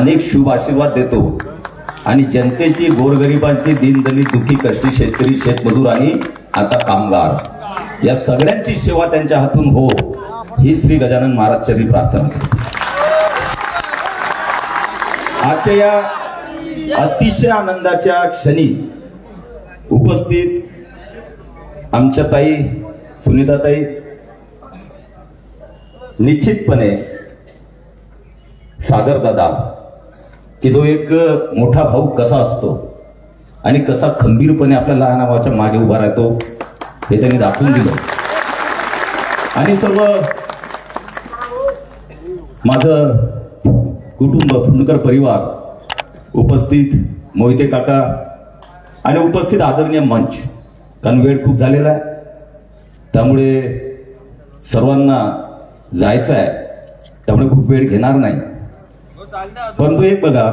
अनेक शुभ आशीर्वाद देतो. आणि जनतेची गोरगरिबांची दिनदली दुखी कष्टी शेतकरी शेतमजूर आणि आता कामगार. या सगळ्यांची सेवा त्यांच्या हातून हो. ही श्री गजानन महाराज चरणी प्रार्थना आजच्या या अतिशय आनंदाच्या क्षणी उपस्थित आमच्या ताई सुनीताताई निश्चितपणे सागर दादा की तो एक मोठा भाऊ कसा असतो? आणि कसा खंबीरपणे आपल्या लहान भावाच्या मागे उभा राहतो हे त्यांनी दाखवून दिलं. आणि सर्व माझं कुटुंब फुंडकर परिवार उपस्थित मोहिते काका आणि उपस्थित आदरणीय मंच कारण वेळ खूप झालेला आहे. त्यामुळे सर्वांना जायचं आहे. त्यामुळे खूप वेळ घेणार नाही. परंतु एक बघा.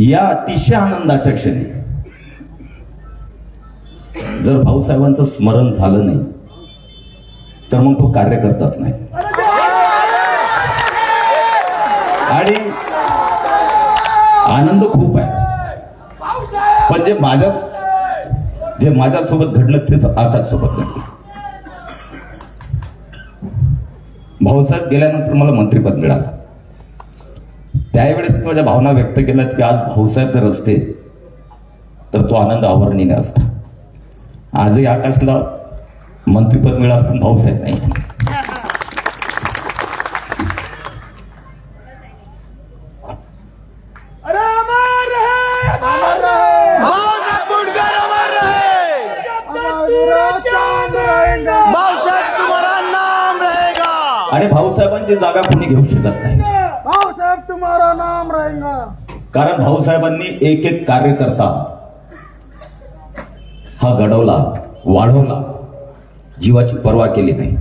या अतिशय आनंदाच्या क्षणी जर भाऊसाहेबांचं स्मरण झालं नाही तर मग तो कार्यकर्ताच नाही. आणि आनंद खूप आहे. पण जे माझ्या जे माझ्यासोबत घडलं तेच आकाशसोबत घडलं. भाऊसाहेब गेल्यानंतर मला मंत्रीपद मिळालं. त्यावेळेस मी माझ्या भावना व्यक्त केल्यात की आज भाऊसाहेब जर असते तर तो आनंद आवरणीने असता. आजही आकाशला मंत्रीपद मिळालं पण भाऊसाहेब नाही. आणि भाऊसाहेबांची जागा कोणी घेऊ शकत नाही. साहब तुम्हारा नाम रहेगा. कारण भाऊसाहेबांनी एक एक कार्यकर्ता हा घडवला वाढवला जीवाची पर्वा केली नाही.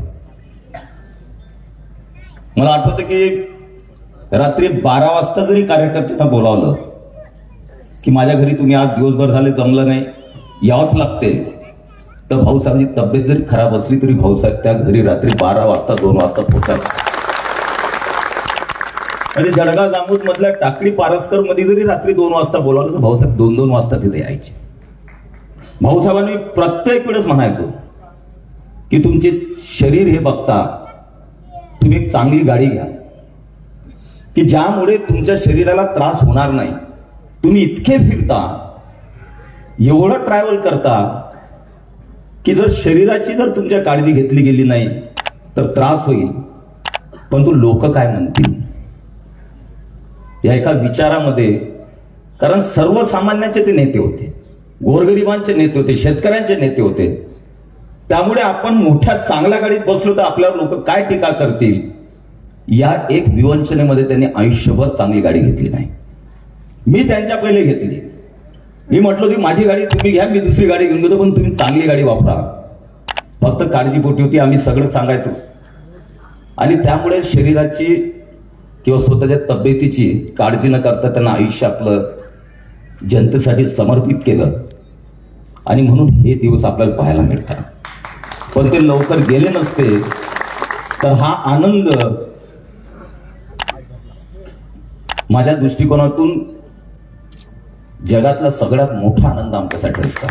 मला आठवतं की रात्री बारा वाजता जरी कार्यकर्त्यांना बोलावलं की माझ्या घरी तुम्ही आज दिवसभर झाले जमलं नाही यावंच लागते. तर भाऊसाहेबांची तब्येत जरी खराब असली तरी भाऊसाहेब त्या घरी रात्री बारा वाजता दोन वाजता पोहोचायचे आणि जळगाव जामोद मधल्या टाकळी पारस्करमध्ये जरी रात्री दोन वाजता बोलावलं तर भाऊसाहेब दोन दोन वाजता तिथे यायचे. भाऊसाहेबांनी प्रत्येक वेळेस म्हणायचो की तुमचे शरीर हे बघता तुम्ही एक चांगली गाडी घ्या. की ज्यामुळे तुमच्या शरीराला त्रास होणार नाही. तुम्ही इतके फिरता एवढं ट्रॅव्हल करता की जर शरीराची जर तुमच्या काळजी घेतली गेली नाही तर त्रास होईल. परंतु लोक काय म्हणतील? या एका विचारामध्ये कारण सर्वसामान्यांचे ते नेते होते. गोरगरिबांचे नेते होते शेतकऱ्यांचे नेते होते. त्यामुळे आपण मोठ्या चांगल्या गाडीत बसलो तर आपल्यावर लोक काय टीका करतील? या एक विवंचनेमध्ये त्यांनी आयुष्यभर चांगली गाडी घेतली नाही. मी त्यांच्या पहिले घेतली. मी म्हटलं की माझी गाडी तुम्ही घ्या मी दुसरी गाडी घेऊन घेतो पण तुम्ही चांगली गाडी वापरा. फक्त काळजीपोटी होती आम्ही सगळं सांगायचो. आणि त्यामुळे शरीराची किंवा स्वतःच्या तब्येतीची काळजी न करता त्यांना आयुष्य आपलं जनतेसाठी समर्पित केलं. आणि म्हणून हे दिवस आपल्याला पाहायला मिळतात. पण ते लवकर गेले नसते तर हा आनंद माझ्या दृष्टिकोनातून जगातला सगळ्यात मोठा आनंद आमच्यासाठी असतो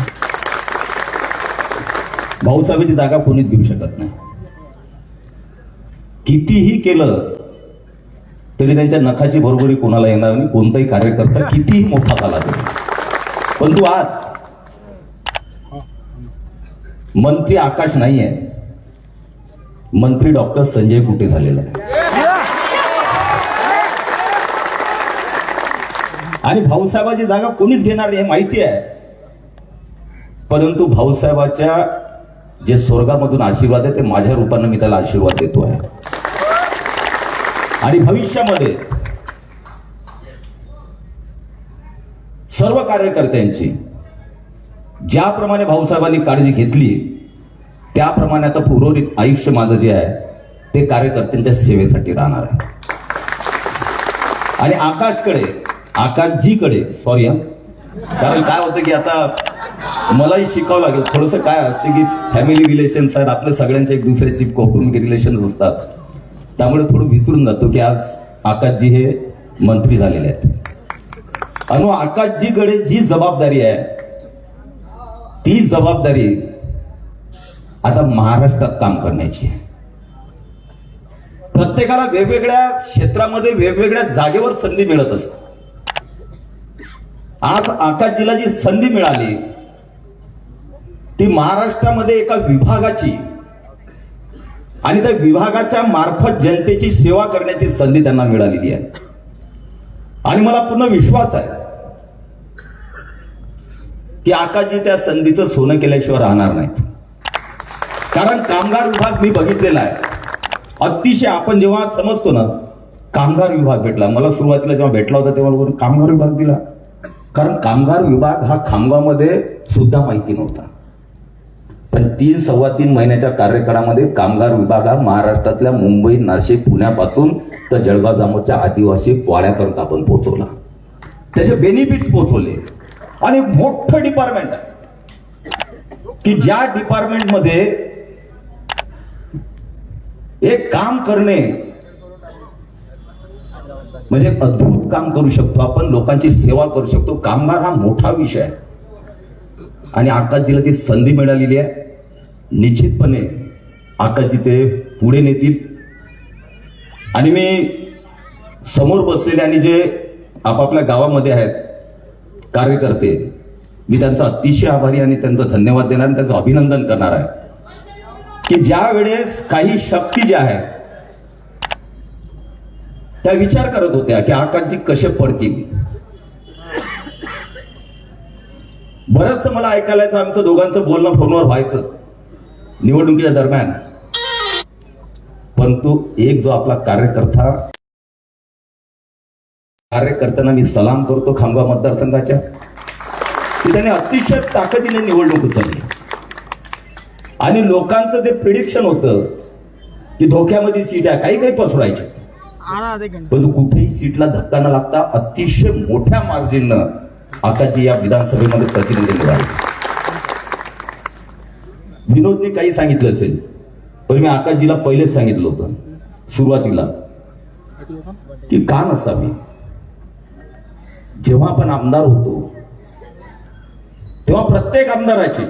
भाऊसाहेबांची जागा कोणीच घेऊ शकत नाही. कितीही केलं तरी त्यांच्या नखाची बरोबरी कोणाला येणार नाही कोणताही कार्यकर्ता कितीही मोठा झाला तरी. परंतु आज मंत्री आकाश नाही आहे मंत्री डॉक्टर संजय कुटे झालेला आहे आणि भाऊसाहेबाची जागा कोणीच घेणार नाही हे माहिती आहे. परंतु भाऊसाहेबाच्या जे स्वर्गामधून आशीर्वाद आहे ते माझ्या रूपानं मी त्याला आशीर्वाद देतो आहे. आणि भविष्यामध्ये सर्व कार्यकर्त्यांची ज्याप्रमाणे भाऊसाहेबांनी काळजी घेतली त्याप्रमाणे आता उर्वरित आयुष्य माझं जे आहे ते कार्यकर्त्यांच्या सेवेसाठी राहणार आहे. आणि आकाशकडे आकाशजीकडे. सॉरी हा. कारण काय होतं की आता मलाही शिकावं लागेल. थोडंसं काय असतं की फॅमिली रिलेशन्स आहेत आपल्या सगळ्यांचे एक दुसऱ्याशी कौटुंबिक रिलेशन्स असतात त्यामुळे थोडं विसरून जातो की आज आकाशजी हे मंत्री झालेले आहेत. आणि आकाशजीकडे जी जबाबदारी आहे ती जबाबदारी आता महाराष्ट्रात काम करण्याची आहे. प्रत्येकाला वेगवेगळ्या क्षेत्रामध्ये वेगवेगळ्या जागेवर संधी मिळत असते आज आकाशजीला जी संधी मिळाली ती महाराष्ट्रामध्ये एका विभागाची. आणि त्या विभागाच्या मार्फत जनतेची सेवा करण्याची संधी त्यांना मिळालेली आहे. आणि मला पूर्ण विश्वास आहे की आकाशजी त्या संधीचं सोनं केल्याशिवाय राहणार नाही कारण कामगार विभाग मी बघितलेला आहे. अतिशय आपण जेव्हा समजतो ना कामगार विभाग भेटला. मला सुरुवातीला जेव्हा भेटला होता तेव्हा कामगार विभाग दिला. कारण कामगार विभाग हा खामगावमध्ये सुद्धा माहिती नव्हता. पण तीन सव्वा तीन महिन्याच्या कार्यकाळामध्ये कामगार विभाग हा महाराष्ट्रातल्या मुंबई नाशिक पुण्यापासून तर जळगाव जामोदच्या आदिवासी वाड्यापर्यंत आपण पोहोचवला. त्याचे बेनिफिट्स पोहोचवले. आणि मोठं डिपार्टमेंट आहे. की ज्या डिपार्टमेंटमध्ये एक काम करणे म्हणजे अद्भुत काम करू शकतो आपण लोकांची सेवा करू शकतो. कामगार हा मोठा विषय आहे. आणि आकाशजीला ती संधी मिळालेली आहे. निश्चितपणे आकाशजी ते पुढे नेतील. आणि मी समोर बसलेले आणि जे आपापल्या गावामध्ये आहेत कार्यकर्ते मी त्यांचा अतिशय आभारी आणि त्यांचा धन्यवाद देणार आणि त्यांचं अभिनंदन करणार आहे. की ज्या वेळेस काही शक्ती ज्या आहेत त्या विचार करत होत्या की आकाशजी कसे पडतील. बरंचसं मला ऐकायला आमचं दोघांचं बोलणं फोनवर व्हायचं. निवडणुकीच्या दरम्यान. परंतु एक जो आपला कार्यकर्ता कार्यकर्त्यांना मी सलाम करतो खामगाव मतदारसंघाच्या. त्याने अतिशय ताकदीने निवडणूक उचलली. आणि लोकांचं जे प्रिडिक्शन होतं की धोक्यामध्ये सीट आहे काही काही पसरायच्या पण कुठेही सीटला धक्का न लागता अतिशय मोठ्या मार्जिननं आकाशजी या विधानसभेमध्ये प्रतिनिधी मिळाले विनोदने काही सांगितलं असेल पण मी आकाशजीला पहिलेच सांगितलं होतं सुरुवातीला. की का नसावी? जेव्हा आपण आमदार होतो तेव्हा प्रत्येक आमदाराची